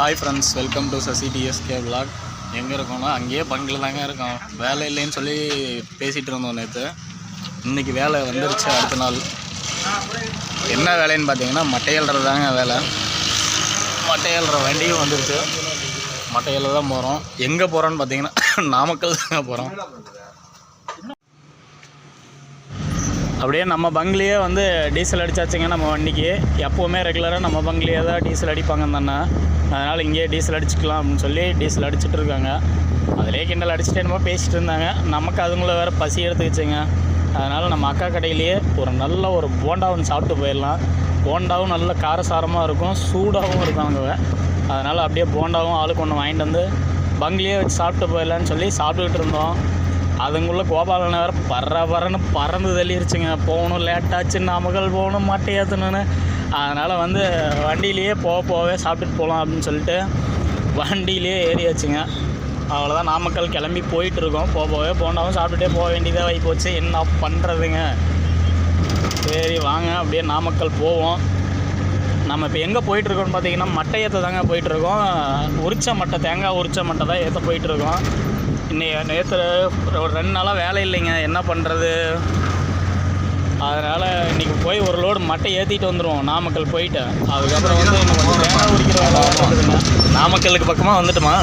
Hi friends welcome to Sasi TSK vlog எங்கே இருக்கோம்னா அங்கேயே பங்கில் தாங்க இருக்கோம். வேலை இல்லைன்னு சொல்லி பேசிகிட்டு இருந்தோம் நேற்று இன்றைக்கி வேலை வந்துருச்சு அடுத்த நாள். என்ன வேலைன்னு பார்த்தீங்கன்னா மட்டை தாங்க வேலை. மட்டை வண்டியும் வந்துருச்சு. மட்டையில தான் போகிறோம் எங்கே போகிறோன்னு பார்த்தீங்கன்னா நாமக்கல் தாங்க போகிறோம் அப்படியே நம்ம பங்கிலேயே வந்து டீசல் அடிச்சாச்சுங்க நம்ம வண்டிக்கு. எப்போவுமே ரெகுலராக நம்ம பங்கிலேயே தான் டீசல் அடிப்பாங்க தானே. அதனால் இங்கேயே டீசல் அடிச்சுக்கலாம் அப்படின்னு சொல்லி டீசல் அடிச்சுட்டு இருக்காங்க. அதிலே கிண்டல் அடிச்சுட்டு என்னமோ பேசிகிட்டு இருந்தாங்க. நமக்கு அதுங்கள வேறு பசி எடுத்துக்கிச்சுங்க. அதனால் நம்ம அக்கா கடையிலேயே ஒரு நல்ல ஒரு போண்டா ஒன்று சாப்பிட்டு போயிடலாம். போண்டாவும் நல்ல காரசாரமாக இருக்கும். சூடாகவும் இருக்கும் அங்கே. அதனால் அப்படியே போண்டாவும் ஆளுக்கு ஒன்று வாங்கிட்டு வந்து பங்கிலேயே வச்சு சாப்பிட்டு போயிடலான்னு சொல்லி சாப்பிட்டுக்கிட்டு இருந்தோம். அதுங்குள்ள கோபாலன் வேறு பற பறன்னு பறந்து தள்ளிருச்சுங்க. போகணும் லேட்டாச்சு நாமக்கல் போகணும் மாட்டையாத்துனு அதனால் வந்து வண்டியிலேயே போக போகவே சாப்பிட்டுட்டு போகலாம் அப்படின்னு சொல்லிட்டு வண்டியிலேயே ஏறியாச்சுங்க. அவ்வளோதான் நாமக்கல் கிளம்பி போயிட்டு இருக்கோம் போக போகவே போனாலும் சாப்பிட்டுட்டே போக வேண்டியதாக ஆகி போச்சு என்ன பண்ணுறதுங்க சரி வாங்க அப்படியே நாமக்கல் போவோம். நம்ம இப்போ எங்கே போயிட்டுருக்கோம்னு பார்த்தீங்கன்னா மட்டை ஏற்ற தாங்க போயிட்டுருக்கோம். உரிச்ச மட்டை தேங்காய் உரிச்ச மட்டை தான் ஏற்ற போயிட்டுருக்கோம். இன்னைக்கு நேற்று ஒரு ரெண்டு நாளாக வேலை இல்லைங்க. என்ன பண்ணுறது அதனால் இன்றைக்கி போய் ஒரு லோடு மட்டை ஏற்றிட்டு வந்துடுவோம் நாமக்கல் போயிட்டு. அதுக்கப்புறம் வந்து இன்னும் கொஞ்சம் தேங்காய் உரிக்கிற வேலை இருக்குதுங்க நாமக்கலுக்கு பக்கமாக வந்துட்டுமா?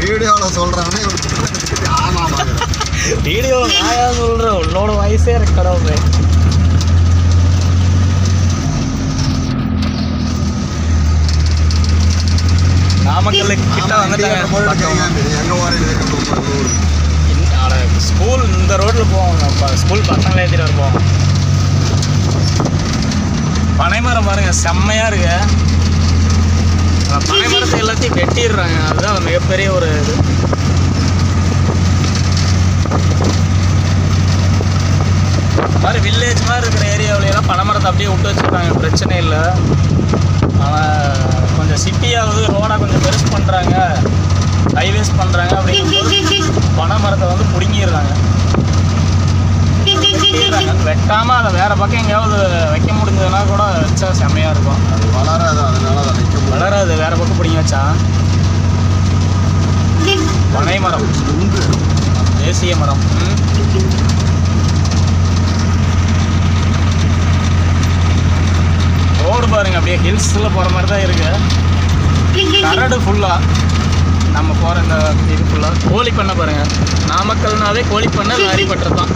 வீடியோவில் சொல்கிறானே ஆமாம் வீடியோ நாயா சொல்கிறேன் உன்னோட வயசே இருக்கு கடவுள் நாமக்கல்லுக்கு கிட்ட வந்துட்டாங்க. ஸ்கூல் இந்த ரோட்டில் போவோம். ஸ்கூல் பசங்களை ஏற்றிட்டு இருப்போம் பனைமரம் பாருங்க செம்மையாக இருக்கு. பனைமரத்தை எல்லாத்தையும் வெட்டிடுறாங்க. அதுதான் மிகப்பெரிய ஒரு இது. மாதிரி வில்லேஜ் மாதிரி இருக்கிற ஏரியாவிலலாம் பனைமரத்தை அப்படியே விட்டு வச்சுருக்காங்க. பிரச்சனை இல்லை. ஆனால் கொஞ்சம் சிட்டியாவது ரோடாக கொஞ்சம் பெருசு பண்ணுறாங்க ஹைவேஸ் பண்ணுறாங்க அப்படிங்கும்போது பனை மரத்தை வந்து பிடுங்கிடுறாங்க. வெட்டாமல் அதை வேறு பக்கம் எங்கேயாவது வைக்க முடிஞ்சதுன்னா கூட வச்சா செம்மையாக இருக்கும். அது வளராது. அதனால அதை வைக்க வளராது. வேறு பக்கம் பிடிங்கி வச்சா. பனை மரம். தேசிய மரம். ரோடு பாருங்க அப்படியே ஹில்ஸில் போகிற மாதிரி தான் இருக்கு. கரடு ஃபுல்லாக நம்ம போகிற இந்த இது ஃபுல்லாக கோழி பண்ணை பாருங்க. நாமக்கல்னாவே கோழி பண்ணை லாரிப்பட்டது தான்.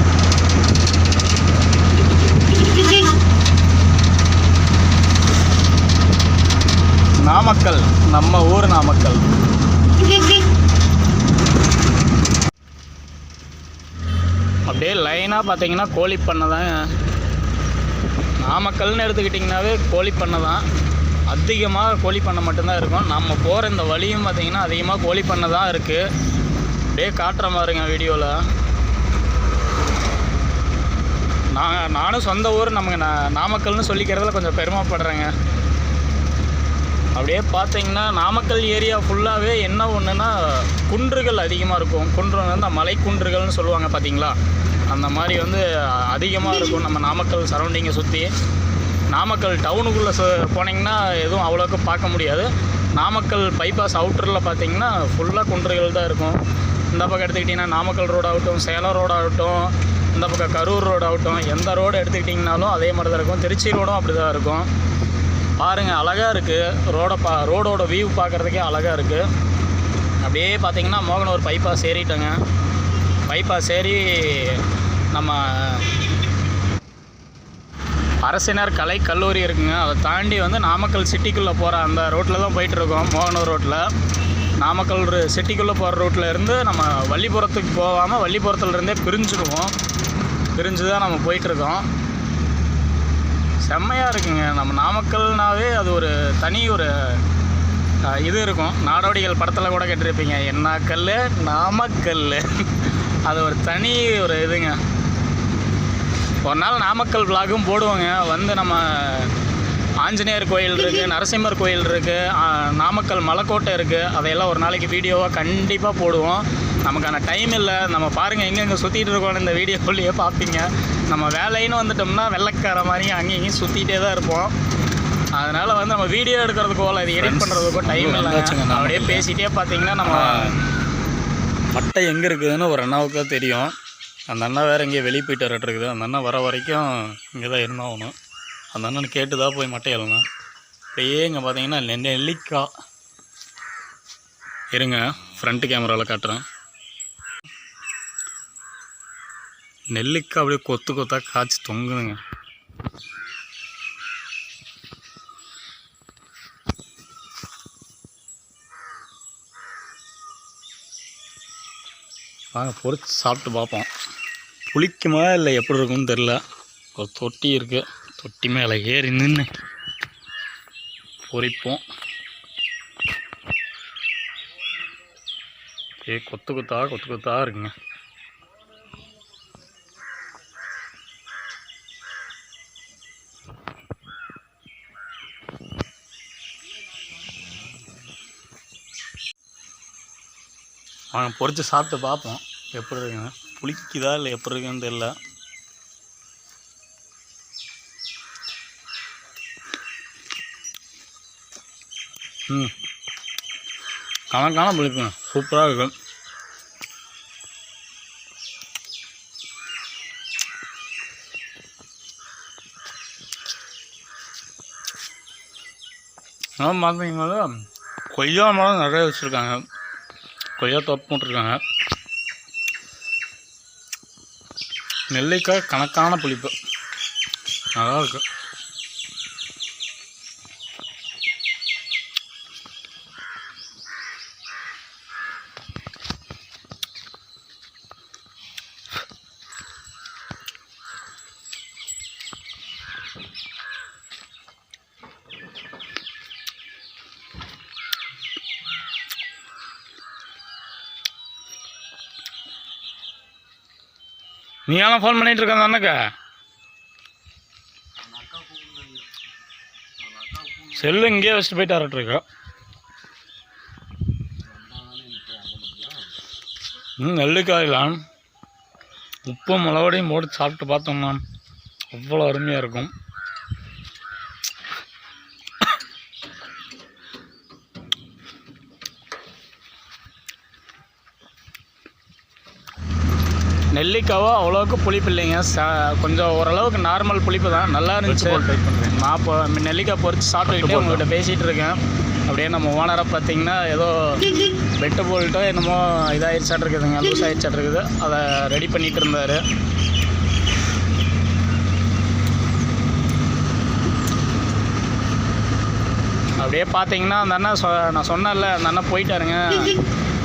நாமக்கல் நம்ம ஊர் நாமக்கல். அப்படியே லைனாக பார்த்தீங்கன்னா கோழி பண்ணை தான் நாமக்கல்னு எடுத்துக்கிட்டிங்கனாவே கோழி பண்ணை தான். அதிகமாக கோழி பண்ணை மட்டும்தான் இருக்கும். நம்ம போகிற இந்த வழியும் பார்த்தீங்கன்னா அதிகமாக கோழி பண்ணை தான் இருக்குது அப்படியே காட்டுற மாதிரிங்க வீடியோவில் நான் நானும் சொந்த ஊர் நமக்கு நான் நாமக்கல்னு சொல்லிக்கிறதுல கொஞ்சம் பெருமைப்படுறேங்க. அப்படியே பார்த்தீங்கன்னா நாமக்கல் ஏரியா ஃபுல்லாகவே என்ன ஒன்றுன்னா குன்றுகள் அதிகமாக இருக்கும். குன்று வந்து மலை குன்றுகள்னு சொல்லுவாங்க பார்த்தீங்களா? அந்த மாதிரி வந்து அதிகமாக இருக்கும் நம்ம நாமக்கல் சரௌண்டிங்கை சுற்றி நாமக்கல் டவுனுக்குள்ளே ச போனீங்கன்னா எதுவும் அவ்வளோக்கு பார்க்க முடியாது. நாமக்கல் பைபாஸ் அவுட்டரில் பார்த்தீங்கன்னா ஃபுல்லாக குன்றுகள் தான் இருக்கும். இந்த பக்கம் எடுத்துக்கிட்டிங்கன்னா நாமக்கல் ரோடு ஆகட்டும் சேலம் ரோடு ஆகட்டும் இந்த பக்கம் கரூர் ரோடு ஆகட்டும் எந்த ரோடு எடுத்துக்கிட்டிங்கனாலும் அதே மாதிரி தான் இருக்கும். திருச்சி ரோடும் அப்படி தான் இருக்கும். பாருங்கள் அழகாக இருக்குது ரோட பா ரோடோட வியூ பார்க்குறதுக்கே அழகாக இருக்குது அப்படியே பார்த்தீங்கன்னா மோகனூர் பைபாஸ் ஏறிட்டேங்க. பைபாஸ் ஏறி நம்ம அரசினர் கலை கல்லூரி இருக்குங்க. அதை தாண்டி வந்து நாமக்கல் சிட்டிக்குள்ளே போகிற அந்த ரோட்டில் தான் போயிட்டுருக்கோம். மோகனூர் ரோட்டில் நாமக்கல் சிட்டிக்குள்ளே போகிற ரோட்டில் இருந்து நம்ம வள்ளிபுரத்துக்கு போகாமல் வள்ளிபுரத்துலேருந்தே பிரிஞ்சுடுவோம் பிரிஞ்சு தான் நம்ம போயிட்டுருக்கோம். செம்மையாக இருக்குங்க. நம்ம நாமக்கல்னாவே அது ஒரு தனி ஒரு இது இருக்கும். நாடோடிகள் படத்தில் கூட கேட்டிருப்பீங்க. என்ன கல் நாமக்கல் அது ஒரு தனி ஒரு இதுங்க. ஒரு நாள் நாமக்கல் விலாகும் போடுவோங்க. வந்து நம்ம ஆஞ்சநேயர் கோயில் இருக்குது நரசிம்மர் கோயில் இருக்குது நாமக்கல் மலைக்கோட்டை இருக்குது அதையெல்லாம் ஒரு நாளைக்கு வீடியோவாக கண்டிப்பாக போடுவோம். நமக்கான டைம் இல்லை. நம்ம பாருங்கள் எங்கெங்கே சுற்றிட்டு இருக்கோம்னு இந்த வீடியோக்குள்ளேயே பார்ப்பீங்க நம்ம வேலைன்னு வந்துட்டோம்னா வெள்ளைக்கார மாதிரி அங்கேயும் இங்கேயும் சுற்றிட்டே தான் இருப்போம். அதனால் வந்து நம்ம வீடியோ எடுக்கிறதுக்கோ இல்லை இது எடிட் பண்ணுறதுக்கோ டைம் நம்ம அப்படியே பேசிகிட்டே பார்த்தீங்கன்னா நம்ம மட்டை எங்கே இருக்குதுன்னு ஒரு அண்ணாவுக்கு தெரியும். அந்த அண்ணா வேறு எங்கேயோ வெளியே போயிட்டு இருக்குது. அந்த அண்ணா வர வரைக்கும் இங்கே தான் இருந்தாகணும் அந்த அண்ணன் கேட்டு தான் போய் மட்டை எழணும் அப்படியே இங்கே பார்த்தீங்கன்னா நெல்லிக்காய். இருங்க ஃப்ரண்ட் கேமராவில் காட்டுறேன். நெல்லிக்காய் அப்படியே கொத்து கொத்தாக காய்ச்சி தொங்குதுங்க. வாங்க பொறிச்சு சாப்பிட்டு பார்ப்போம். புளிக்குமா இல்லை எப்படி இருக்கும்னு தெரில. ஒரு தொட்டி இருக்குது தொட்டி மேலே ஏறி நின்று பொரிப்போம் ஏ கொத்து கொத்தா கொத்து கொத்தா இருக்குங்க. வாங்க பொரிச்சு சாப்பிட்டு பார்ப்போம். எப்படி இருக்குங்க புளிக்குதா இல்லை எப்படி இருக்குன்னு தெரியல. ம். கணக்கான புளிப்புங்க சூப்பராக இருக்கும் ஆனால் பார்த்தீங்கன்னா கொய்யா மரம் நிறைய வச்சுருக்காங்க. கொய்யா தோப்பு போட்டிருக்காங்க. நெல்லிக்காய் கணக்கான புளிப்பு. நல்லா நீ எல்லாம் ஃபோன் பண்ணிகிட்டு இருக்க அண்ணக்கா செல்லு இங்கேயே வச்சுட்டு போயிட்டு வரட்டுருக்கோம் ம் நெல்லிக்காயெல்லாம் உப்பு மிளகடையும் போட்டு சாப்பிட்டு பார்த்தோம்னா அவ்வளோ அருமையாக இருக்கும். நெல்லிக்காவோ அவ்வளோவுக்கு புளிப்பு இல்லைங்க. ச கொஞ்சம் ஓரளவுக்கு நார்மல் புளிப்பு தான். நல்லா இருந்துச்சு. நான் இப்போ நெல்லிக்காய் பொறிச்சு சாப்பிட்டுக்கிட்டே உங்கள்கிட்ட பேசிகிட்டு இருக்கேன். அப்படியே நம்ம ஓனரை பார்த்தீங்கன்னா ஏதோ வெட்டு போல்ட்டோ என்னமோ இதாகிடுச்சாட்டு இருக்குதுங்க. லூஸ் ஆகிடுச்சாட்டு இருக்குது. அதை ரெடி பண்ணிகிட்டு இருந்தார். அப்படியே பார்த்தீங்கன்னா அந்த அண்ணா சொ நான் சொன்னேன்ல அந்த அண்ணா போயிட்டாருங்க.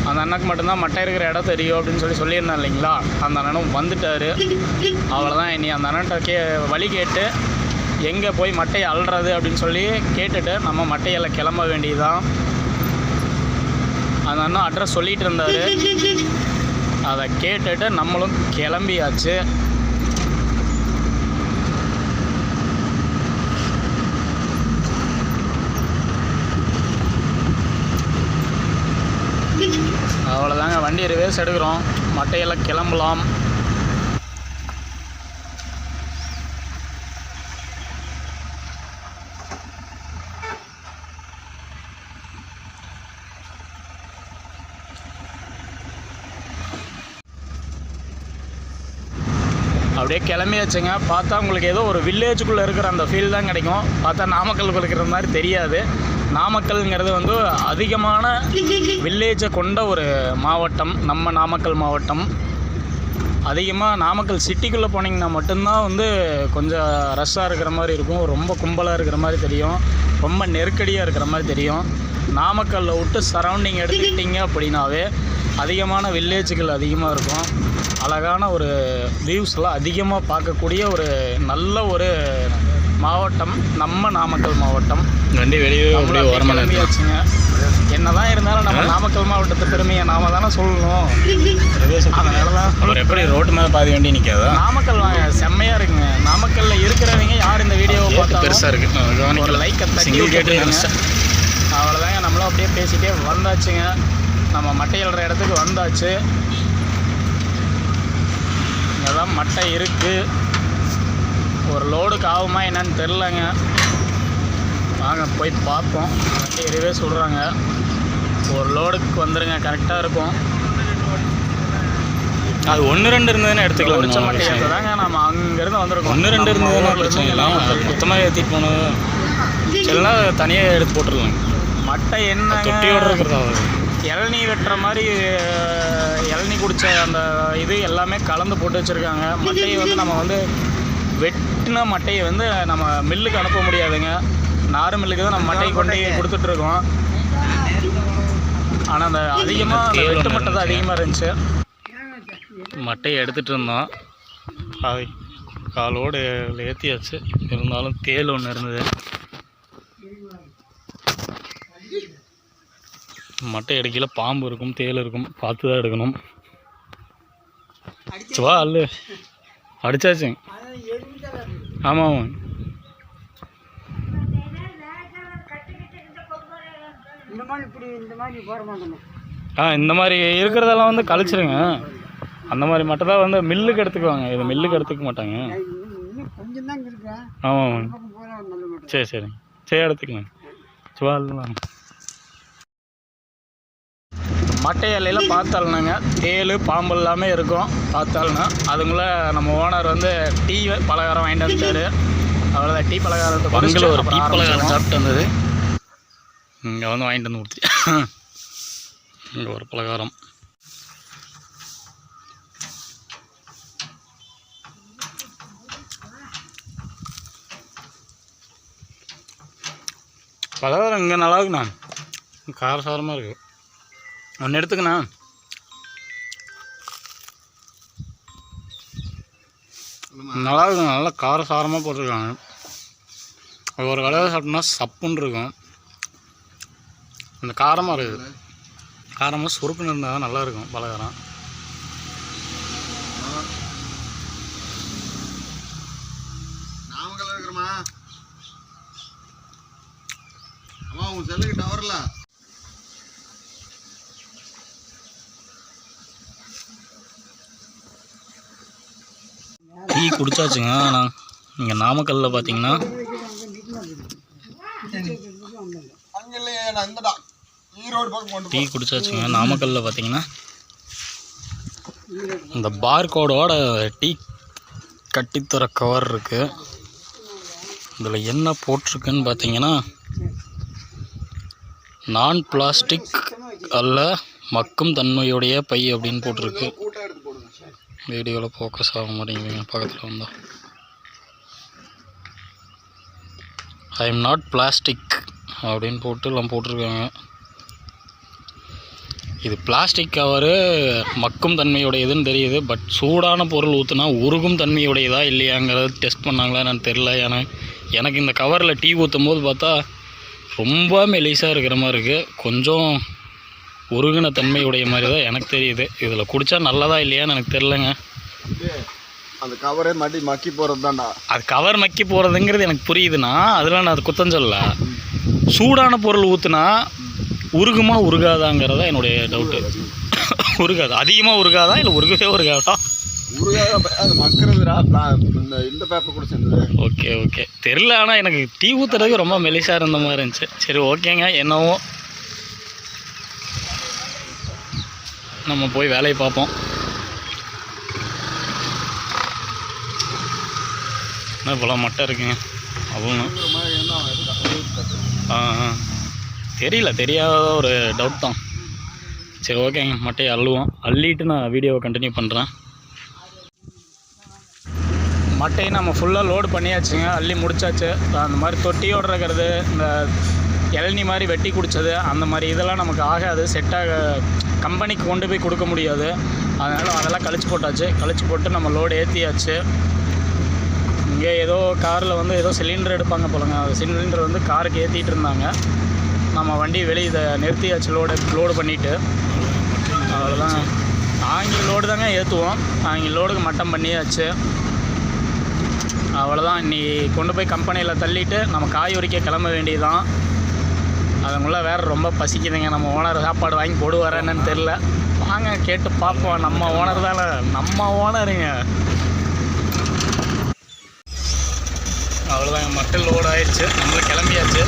அந்த அண்ணாக்கு மட்டும்தான் மட்டை இருக்கிற இடம் தெரியும் அப்படின்னு சொல்லி சொல்லியிருந்தேன் இல்லைங்களா? அந்த அண்ணனும் வந்துட்டார். அவ்வளோதான் இனி அந்த அண்ணன்ட்ட கே வழி கேட்டு எங்கே போய் மட்டையை அல்றது அப்படின்னு சொல்லி கேட்டுட்டு நம்ம மட்டையில் கிளம்ப வேண்டியதுதான். அந்த அண்ணன் அட்ரஸ் சொல்லிட்டு இருந்தார். அதை கேட்டுட்டு நம்மளும் கிளம்பியாச்சு. அவ்வளோதாங்க வண்டி ரிவேர்ஸ் எடுக்கிறோம் மட்டையெல்லாம் கிளம்பலாம். அப்படியே கிளம்பியாச்சுங்க. பார்த்தா உங்களுக்கு ஏதோ ஒரு வில்லேஜுக்குள்ளே இருக்கிற அந்த ஃபீல் தான் கிடைக்கும். பார்த்தா நாமக்கல் இருக்கிற மாதிரி தெரியாது. நாமக்கல்ங்கிறது வந்து அதிகமான வில்லேஜை கொண்ட ஒரு மாவட்டம் நம்ம நாமக்கல் மாவட்டம். அதிகமாக நாமக்கல் சிட்டிக்குள்ளே போனீங்கன்னா மட்டும்தான் வந்து கொஞ்சம் ரஷ்ஷாக இருக்கிற மாதிரி இருக்கும். ரொம்ப கும்பலாக இருக்கிற மாதிரி தெரியும். ரொம்ப நெருக்கடியாக இருக்கிற மாதிரி தெரியும். நாமக்கல்ல விட்டு சரௌண்டிங் எடுத்துக்கிட்டிங்க அப்படின்னாவே அதிகமான வில்லேஜுகள் அதிகமாக இருக்கும். அழகான ஒரு வியூஸ்லாம் அதிகமாக பார்க்கக்கூடிய ஒரு நல்ல ஒரு மாவட்டம் நம்ம நாமக்கல் மாவட்டம். வண்டி வெளியே. கிளம்பியாச்சுங்க. என்னதான் இருந்தாலும் நம்ம நாமக்கல் மாவட்டத்து பெருமையை நாம தானே சொல்லணும். அதனால தான் எப்படி ரோட்டு மேலே பாதி வண்டி நிற்காதா நாமக்கல் வாங்க செம்மையா இருக்குங்க. நாமக்கல்ல இருக்கிறவங்க யார் இந்த வீடியோவை பார்த்தாலும் பெருசாக இருக்குது ஒரு லைக்கை தட்டி சிங்கிள் கேட்டு விட்டுருங்க. நினச்சேன் அவ்வளோதாங்க நம்மளும் அப்படியே பேசிட்டே வந்தாச்சுங்க. நம்ம மட்டை எழுற இடத்துக்கு வந்தாச்சு. இங்கே தான் மட்டை இருக்குது ஒரு லோடுக்கு ஆகுமா என்னன்னு தெரிலங்க வாங்க போய் பார்ப்போம். வண்டி எரியவே சொல்கிறாங்க ஒரு லோடுக்கு வந்துருங்க கரெக்டாக இருக்கும். அது ஒன்று ரெண்டு இருந்ததுன்னு எடுத்துக்கலாம். ஏற்றதாங்க நம்ம அங்கேருந்து வந்திருக்கோம். ஒன்று ரெண்டு இருந்ததுன்னா பிரச்சனை இருந்து இல்லை எல்லாம் வந்திருக்கோம். மொத்தமாக ஏற்றிட்டு போனது சரினா தனியாக எடுத்து போட்டுடலாம் மட்டை என்ன தொட்டியோட இருக்கிறதா இளநீ வெட்டுற மாதிரி இளநீ குடித்த அந்த இது எல்லாமே கலந்து போட்டு வச்சுருக்காங்க. மட்டையை வந்து நம்ம வந்து வெட்டின மட்டையை வந்து நம்ம மில்லுக்கு அனுப்ப முடியாதுங்க. நார் மில்லுக்கு தான் நம்ம மட்டையை கொண்டு கொடுத்துட்ருக்கோம். ஆனால் அந்த அதிகமாக அந்த வெட்டு மட்டை தான் அதிகமாக இருந்துச்சு. மட்டையை எடுத்துகிட்டு இருந்தோம். அது காலோடு ஏற்றியாச்சு இருந்தாலும் தேல் ஒன்று இருந்தது. மட்டை எடுக்கல பாம்பு இருக்கும் தேல் இருக்கும். பார்த்து தான் எடுக்கணும். வா அல்லு அடிச்சாச்சுங்க. ஆமாம். இந்த மாதிரி இப்படி இந்த மாதிரி போட மாட்டோம் ஆ இந்த மாதிரி இருக்கிறதெல்லாம் வந்து கழிச்சிருங்க. அந்த மாதிரி மட்டும் தான் வந்து மில்லுக்கு எடுத்துக்குவாங்க. இது மில்லுக்கு எடுத்துக்க மாட்டாங்க. ஆமாம். சரி சரி. சரி எடுத்துக்கலாம் சுவாலாம் மட்டை இலையில பார்த்தாலுனாங்க தேள் பாம்பு எல்லாமே இருக்கும். பார்த்தாலுனா அதுக்குள்ள நம்ம ஓனர் வந்து டீ பலகாரம் வாங்கிட்டு வந்துட்டாரு. அவ்வளோதான் டீ பலகாரத்தை குடிச்சிட்டு ஒரு டீ பலகாரம். சாப்பிட்டு வந்தது. இங்கே வந்து வாங்கிட்டு வந்து கொடுத்து. இங்கே ஒரு பலகாரம். பலகாரம் இங்கே நல்லா இருக்குண்ணா. காரசாரமாக இருக்குது ஒன்று எடுத்துக்கண்ணா. நல்லா இருக்கும் நல்லா காரசாரமாக போட்டிருக்காங்க. அது ஒரு கடையில் சாப்பிட்டோம்னா சப்புன்னு இருக்கும். அந்த காரமாக இருக்குது. காரமாக சுருப்புன்னு இருந்தால் தான் நல்லா இருக்கும் பலகாரம். நாமக்கல்ல இருக்கிறோமா அம்மா உன் செல்லுக்கு டவரில் டீ குடித்தாச்சுங்க ஆனால் இங்கே நாமக்கல்லில் பார்த்தீங்கன்னா டீ குடிச்சாச்சுங்க. நாமக்கல்லில் பார்த்தீங்கன்னா இந்த பார்கோடோட டீ கட்டித்தர கவர் இருக்குது இதில் என்ன போட்டிருக்குன்னு பார்த்தீங்கன்னா நான் பிளாஸ்டிக் அல்ல மக்கும் தன்மையுடைய பை அப்படின்னு போட்டிருக்கு. வீடியோவில் ஃபோக்கஸ் ஆக மாட்டேங்குதுங்க பக்கத்தில் வந்தால் ஐ எம் நாட் பிளாஸ்டிக் அப்படின்னு போட்டு எல்லாம் போட்டிருக்காங்க. இது பிளாஸ்டிக் கவரு மக்கும் தன்மையுடையதுன்னு தெரியுது பட் சூடான பொருள் ஊற்றுனா உருகும் தன்மையுடையதா இல்லையாங்கிறத டெஸ்ட் பண்ணாங்களா என்னன்னு தெரில ஏன்னா எனக்கு இந்த கவரில் டீ ஊற்றும் போது பார்த்தா ரொம்ப மெலிசாக இருக்கிற மாதிரி இருக்குது கொஞ்சம் உருகின தன்மையுடைய மாதிரி தான் எனக்கு தெரியுது. இதில் குடித்தா நல்லதா இல்லையான்னு எனக்கு தெரிலங்க அந்த கவரே மட்டி மக்கி போறது தான்டா அது கவர் மக்கி போகிறதுங்கிறது எனக்கு புரியுதுண்ணா. அதில் நான் அது குத்தம் சொல்லல. சூடான பொருள் ஊற்றுனா உருகுமா உருகாதாங்கிறத என்னுடைய டவுட்டு உருகாது? அதிகமாக உருகாதா இல்லை உருகவே உருகாதா? Okay okay. தெரில ஆனால் எனக்கு டீ ஊற்றுறதுக்கு ரொம்ப மெலிசாக இருந்த மாதிரி இருந்துச்சு. சரி ஓகேங்க. என்னவோ நம்ம போய் வேலையை பார்ப்போம். என்ன இவ்வளோ மட்டை இருக்குங்க? அவ்வளோ மாதிரி ஆ ஆ. தெரியல தெரியாத ஒரு டவுட் தான். சரி ஓகேங்க மட்டையை அள்ளுவோம். அள்ளிட்டு நான் வீடியோவை கண்டினியூ பண்ணுறேன் மட்டையை நம்ம ஃபுல்லாக லோடு பண்ணியாச்சுங்க. அள்ளி முடிச்சாச்சு. அந்த மாதிரி தொட்டியோடு இருக்கிறது இந்த இளநி மாதிரி வெட்டி குடித்தது அந்த மாதிரி இதெல்லாம் நமக்கு ஆகாது செட்டாக கம்பெனிக்கு கொண்டு போய் கொடுக்க முடியாது. அதனால் அதெல்லாம் கழிச்சு போட்டாச்சு. கழிச்சு போட்டு நம்ம லோடு ஏற்றியாச்சு இங்கே ஏதோ காரில் வந்து ஏதோ சிலிண்டர் எடுப்பாங்க போலங்க. அந்த சிலிண்டர் வந்து காருக்கு ஏற்றிட்டு இருந்தாங்க. நம்ம வண்டி வெளியே இதை நிறுத்தியாச்சு லோடு லோடு பண்ணிவிட்டு அவ்வளோதான் ஆங்கி லோடு தாங்க ஏற்றுவோம் ஆங்கி லோடுக்கு மட்டம் பண்ணியாச்சு. அவ்வளோதான் இன்னி கொண்டு போய் கம்பெனியில் தள்ளிட்டு நம்ம காய் உரிக்க கிளம்ப வேண்டியதுதான். அதுக்குள்ளே வேறு ரொம்ப பசிக்குதுங்க. நம்ம ஓனர் சாப்பாடு வாங்கி போடுவாரா என்னன்னு தெரில வாங்க கேட்டு பார்ப்போம். நம்ம ஓனர் தானே. நம்ம ஓனருங்க அவ்வளோதாங்க மட்டன் லோடு ஆயிடுச்சு. நம்மளும் கிளம்பியாச்சு.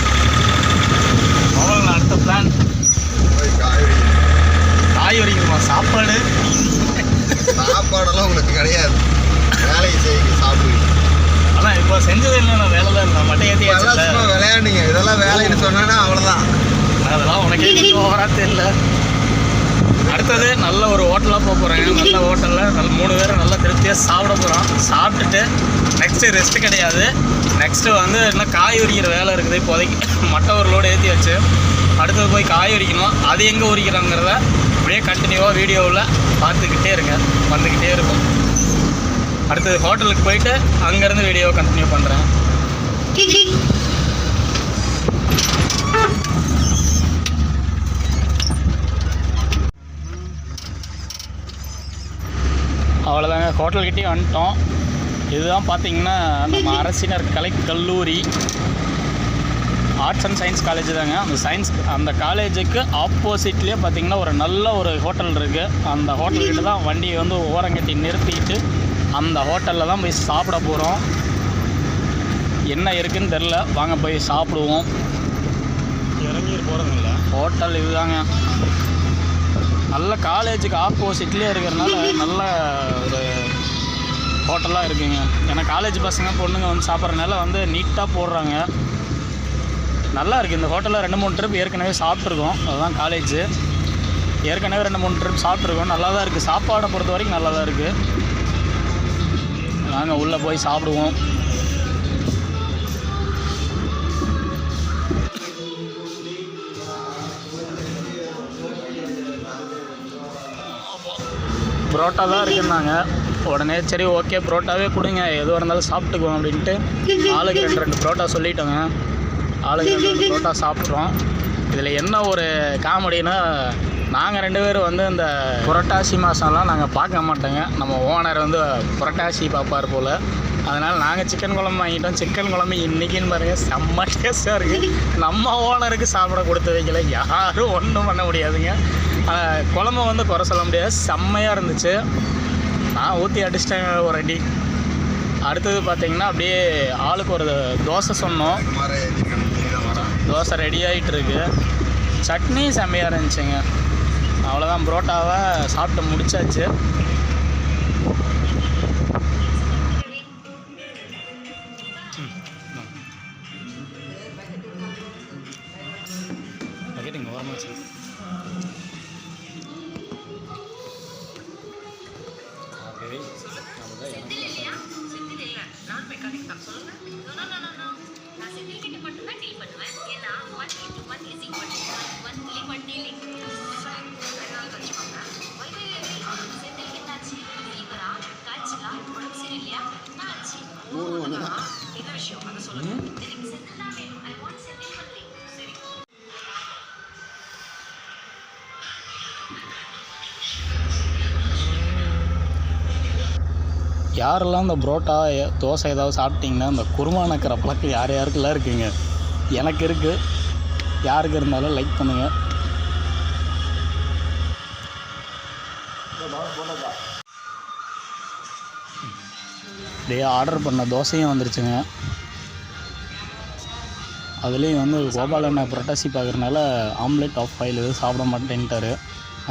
பிளான் போய் காய்கறி காய் வரைக்குமா சாப்பாடு? சாப்பாடெல்லாம் உங்களுக்கு கிடையாது. வேலையை செய்யுங்க சாப்பிடுங்க. ஆனால் இப்போ செஞ்சது இல்லை. நான் வேலை தான் இல்லை மட்டை ஏற்றி விளையாடுங்க இதெல்லாம் வேலைன்னு சொன்னா அவ்வளோதான் அதெல்லாம் உனக்கே கொஞ்சம் ஓவரா தெரியல. அடுத்தது நல்ல ஒரு ஹோட்டலாக போக போகிறாங்க நல்ல ஹோட்டலில் நல்ல மூணு பேரும் நல்லா திருப்தியாக சாப்பிட போகிறோம் சாப்பிட்டுட்டு நெக்ஸ்ட்டு ரெஸ்ட்டு கிடையாது. நெக்ஸ்ட்டு வந்து இன்னும் காய் உரிக்கிற வேலை இருக்குது. இப்போதைக்கு மட்டை ஒரு லோடு ஏற்றி வச்சு அடுத்தது போய் காய் உரிக்கணும். அது எங்கே உரிக்கிறோங்கிறத அப்படியே கண்டினியூவாக வீடியோவில் பார்த்துக்கிட்டே இருங்க. வந்துக்கிட்டே இருக்கும் அடுத்தது ஹோட்டலுக்கு போயிட்டு அங்கேருந்து வீடியோ கண்டினியூ பண்ணுறேன் அவ்வளோதாங்க ஹோட்டல்கிட்டே வந்துட்டோம். இதுதான் பார்த்தீங்கன்னா நம்ம அரசினர் கலை கல்லூரி. ஆர்ட்ஸ் அண்ட் சயின்ஸ் காலேஜ் தாங்க. அந்த சயின்ஸ் அந்த காலேஜுக்கு ஆப்போசிட்லேயே பார்த்தீங்கன்னா ஒரு நல்ல ஒரு ஹோட்டல் இருக்குது அந்த ஹோட்டல்கிட்ட தான் வண்டியை வந்து ஓரங்கட்டி நிறுத்திட்டு அந்த ஹோட்டலில் தான் போய் சாப்பிட போகிறோம் என்ன இருக்குன்னு தெரில வாங்க போய் சாப்பிடுவோம். இறங்கி போகிறதில்ல ஹோட்டல் இதுதாங்க. நல்ல காலேஜுக்கு ஆப்போசிட்லேயே இருக்கிறனால நல்ல ஒரு ஹோட்டலாக இருக்குங்க. ஏன்னா காலேஜ் பசங்க பொண்ணுங்க வந்து சாப்பிட்றதுனால வந்து நீட்டாக போடுறாங்க. நல்லா இருக்குது இந்த ஹோட்டலில் ரெண்டு மூணு ட்ரிப் ஏற்கனவே சாப்பிட்ருக்கோம் அதுதான் காலேஜு ஏற்கனவே ரெண்டு மூணு ட்ரிப் சாப்பிட்ருக்கோம் நல்லா தான் இருக்குது சாப்பாடை பொறுத்த வரைக்கும் நல்லா தான் இருக்குது நாங்கள் உள்ளே போய் சாப்பிடுவோம். புரோட்டா தான் இருக்குன்னாங்க. உடனே சரி ஓகே புரோட்டாவே கொடுங்க. எதுவாக இருந்தாலும் சாப்பிட்டுக்குவோம் அப்படின்ட்டு ஆளுக்கு ரெண்டு ரெண்டு புரோட்டா சொல்லிட்டோங்க. ஆளுக்கு ரெண்டு ரெண்டு புரோட்டா சாப்பிட்றோம் இதில் என்ன ஒரு காமெடினா நாங்கள் ரெண்டு பேரும் வந்து இந்த புரட்டாசி மாதம்லாம் நாங்கள் பார்க்க மாட்டோங்க. நம்ம ஓனர் வந்து புரட்டாசி பார்ப்பார் போல். அதனால் நாங்கள் சிக்கன் குழம்பு வாங்கிட்டோம். சிக்கன் குழம்பு இன்றைக்கின்னு பாருங்கள் செம்ம டேஸ்ட்டாக இருக்குது நம்ம ஓனருக்கு சாப்பிட கொடுத்து வைக்கல. யாரும் ஒன்றும் பண்ண முடியாதுங்க. குழம்பு வந்து குறை சொல்ல முடியாது. செம்மையாக இருந்துச்சு. நான் ஊற்றி அடிச்சிட்டேன் ஒரு அடி. அடுத்தது பார்த்திங்கன்னா அப்படியே ஆளுக்கு ஒரு தோசை சொன்னோம். தோசை ரெடி ஆகிட்டு இருக்கு. சட்னி செம்மையாக இருந்துச்சுங்க. அவ்வளோதான் புரோட்டாவை சாப்பிட்டு முடிச்சாச்சு. பக்கெட்டுங்க ஓரமாக வச்சு யாரெல்லாம் இந்த புரோட்டா தோசை ஏதாவது சாப்பிட்டிங்கன்னா இந்த குருமா நக்கிற பழக்கம் யார் யாருக்கெல்லாம் இருக்குங்க? எனக்கு இருக்குது யாருக்கு இருந்தாலும் லைக் பண்ணுங்கள் அப்படியே ஆர்டர் பண்ண தோசையும் வந்துருச்சுங்க. அதுலேயும் வந்து கோபாலண்ண புரட்டாசி பார்க்குறனால ஆம்லெட் ஆஃப் ஆயில் எதுவும் சாப்பிட மாட்டேன்ட்டாரு.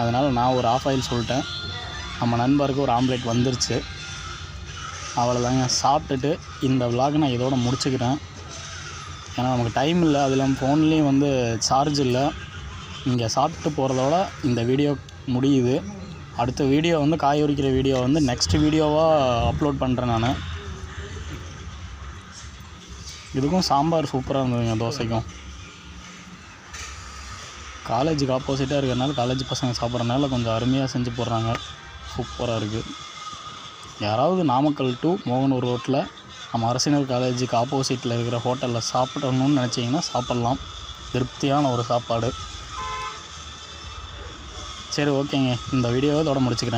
அதனால் நான் ஒரு ஆஃப் ஆயில் சொல்லிட்டேன். நம்ம நண்பருக்கு ஒரு ஆம்லெட் வந்துருச்சு. அவ்வளோதாங்க சாப்பிட்டுட்டு இந்த விலாக் நான் இதோட முடிச்சுக்கிறேன். ஏன்னா நமக்கு டைம் இல்லை. அது இல்லாமல் ஃபோன்லேயும் வந்து சார்ஜ் இல்லை. இங்கே சாப்பிட்டு போகிறதோட இந்த வீடியோ முடியுது. அடுத்த வீடியோ வந்து காய உரிக்கிற வீடியோ வந்து நெக்ஸ்ட் வீடியோவாக அப்லோட் பண்ணுறேன் நான். இதுக்கும் சாம்பார் சூப்பராக இருந்ததுங்க தோசைக்கும். காலேஜுக்கு ஆப்போசிட்டாக இருக்கிறனால காலேஜ் பசங்க சாப்பிட்றதுனால கொஞ்சம் அருமையாக செஞ்சு போடுறாங்க. சூப்பராக இருக்குது யாராவது நாமக்கல் டு மோகனூர் ரோட்டில் நம்ம அரசினர் காலேஜுக்கு ஆப்போசிட்டில் இருக்கிற ஹோட்டலில் சாப்பிடணும்னு நினச்சிங்கன்னா சாப்பிட்லாம். திருப்தியான ஒரு சாப்பாடு. சரி ஓகேங்க இந்த வீடியோவை இதோட முடிச்சுக்கிறேன்.